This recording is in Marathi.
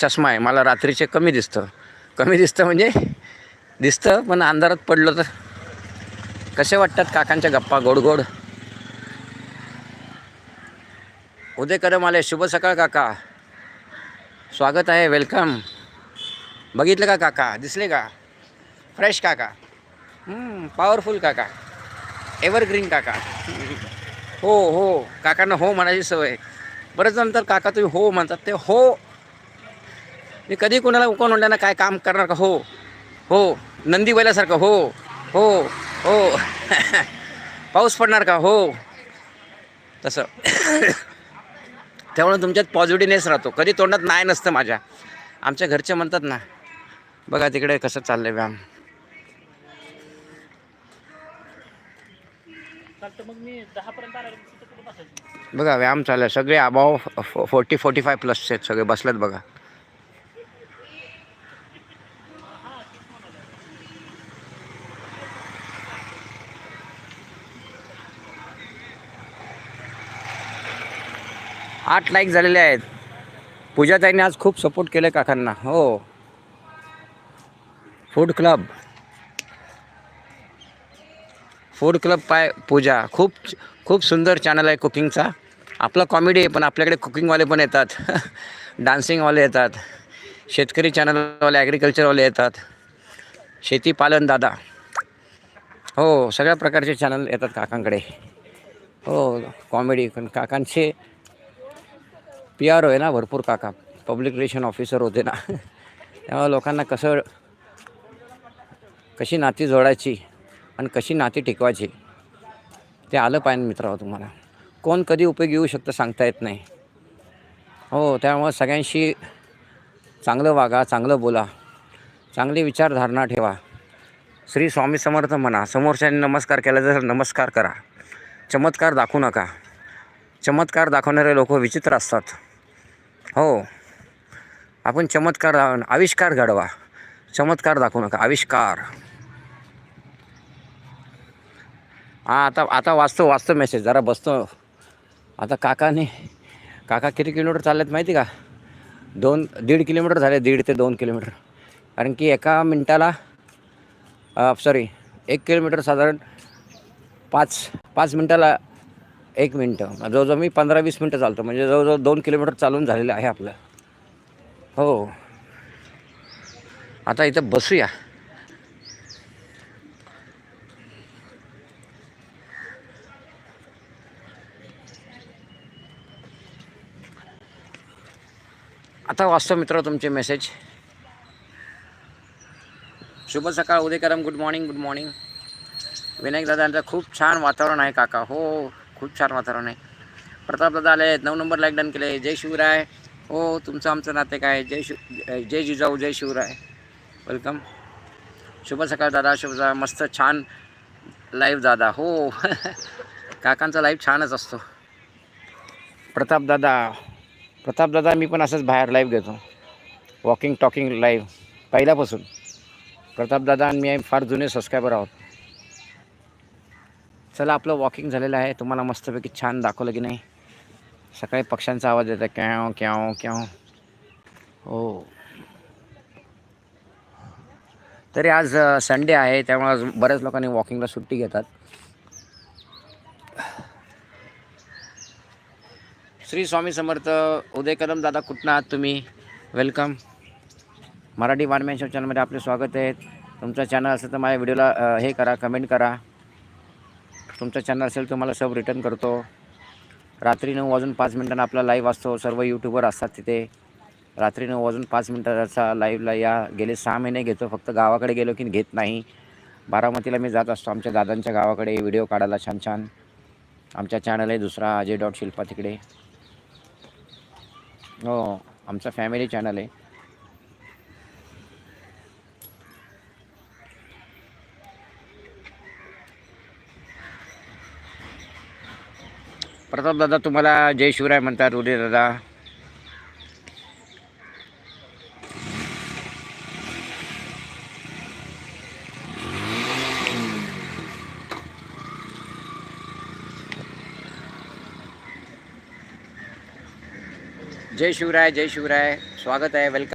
चष्मा आहे. मला रात्रीचे कमी दिसतं. कमी दिसतं म्हणजे दिसतं पण अंधारात पडलं तर कसे वाटतात काकांच्या गप्पा? गोड गोड. उदय कदम आले. शुभ सकाळ काका. स्वागत आहे. वेलकम. बघितलं का काका? दिसले का? फ्रेश काका. पॉवरफुल काका. एव्हरग्रीन काका. हो हो. काकांना हो म्हणायची सवय बरेच नंतर काका तुम्ही हो म्हणतात. ते हो मी कधी कोणाला कोण म्हणलं काय काम करणार का? हो हो नंदी बैलासारखं हो हो हो. पाऊस पडणार का? हो. तसं. त्यामुळे तुमच्यात पॉझिटिव्हनेस राहतो. कधी तोंडात नाही नसतं माझ्या. आमच्या घरचे म्हणतात ना बघा तिकडे कसं चाललंय व्यायाम. बघा व्यायाम चालू आहे सगळे अबाव फोर्टी फोर्टी फाय प्लसचे आहेत सगळे. बसलेत बघा. आठ लाईक झालेले आहेत. पूजाताईने आज खूप सपोर्ट केले काकांना. हो. फूड क्लब फूड क्लब पाय पूजा. खूप खूप सुंदर चॅनल आहे कुकिंगचा आपला कॉमेडी आहे पण आपल्याकडे कुकिंगवाले पण येतात. डान्सिंगवाले येतात. शेतकरी चॅनलवाले ॲग्रिकल्चरवाले येतात. शेतीपालन दादा. हो सगळ्या प्रकारचे चॅनल येतात काकांकडे. हो कॉमेडी पण काकांचे पी आर ओ आहे ना भरपूर काका. पब्लिक रिलेशन ऑफिसर होते ना. त्यामुळे लोकांना कसं कशी नाती जोडायची आणि कशी नाती टिकवायची ते आलं पाहिजे मित्रांनो तुम्हाला. कोण कधी उपयोग येऊ शकतं सांगता येत नाही. हो त्यामुळं सगळ्यांशी चांगलं वागा चांगलं बोला. चांगली विचारधारणा ठेवा. श्री स्वामी समर्थ म्हणा समोरच्याने नमस्कार केला तर नमस्कार करा. चमत्कार दाखवू नका. चमत्कार दाखवणारे लोक विचित्र असतात. हो. आपण चमत्कार आविष्कार घडवा. चमत्कार दाखवू नका. आविष्कार. हां आता आता वाचतो वाचतो मेसेज जरा बसतो. आता काकाने काका किती किलोमीटर चाललेत माहिती का? दोन दीड किलोमीटर झाले दीड ते दोन किलोमीटर. कारण की एका मिनटाला सॉरी एक किलोमीटर साधारण पाच पाच मिनटाला एक मिनटं. जवळजवळ मी पंधरा वीस मिनटं चालतो. म्हणजे जवळजवळ दोन किलोमीटर चालून झालेलं आहे आपलं. हो. आता इथं बसूया. आता वाचतो मित्र तुमचे मेसेज शुभ सकाळ उदयकरम. Good morning good morning Vinayak दादांचं खूप छान वातावरण आहे काका. हो. खूप छान वातावरण आहे. प्रतापदादा आले आहेत. नऊ नंबर लाईक डन केले. जय शिवराय. हो तुमचं आमचं नाते काय? जय शिव जय जिजाऊ जय शिवराय. वेलकम शुभ सकाळ दादा. शुभ सकाळ. मस्त छान लाईव्ह दादा. हो. काकांचा लाईव्ह छानच असतो. प्रतापदादा प्रतापदादा मी पण असंच बाहेर लाईव्ह घेतो. वॉकिंग टॉकिंग लाईव्ह पहिल्यापासून. प्रतापदादा आणि मी फार जुने सबस्क्रायबर आहोत. चला आपलं वॉकिंग झालेलं आहे. तुम्हाला मस्तपैकी छान दाखवलं की नाही. सकाळी पक्ष्यांचा आवाज येतो क्याव क्याव क्याव. हो. तरी आज संडे आहे. त्यामुळे आज बऱ्याच लोकांनी वॉकिंगला सुट्टी घेतात. श्री स्वामी समर्थ उदय कदम दादा कुठनं आहात तुम्ही? वेलकम मराठी वानमॅन शो चॅनलमध्ये आपले स्वागत आहे. तुमचं चॅनल असेल तर माझ्या व्हिडिओला हे करा कमेंट करा. तुमचं चॅनल असेल तुम्हाला सब रिटर्न करतो. रात्री नऊ वाजून पाच मिनिटांना आपला लाईव्ह असतो. सर्व यूट्यूबर असतात तिथे. रात्री नऊ वाजून पाच मिनटाचा लाईव्हला या. गेले सहा महिने घेतो. फक्त गावाकडे गेलो की घेत नाही. बारामतीला मी जात असतो. आमच्या दादांच्या गावाकडे व्हिडिओ काढायला छान छान. आमचा चॅनल आहे दुसरा. अजय डॉट शिल्पा तिकडे. हो आमचा फॅमिली चॅनल आहे. प्रताप दादा तुम्हाला जय शिवराय म्हणतात उदय दादा. जय शिवराय जय शिवराय. स्वागत आहे वेलकम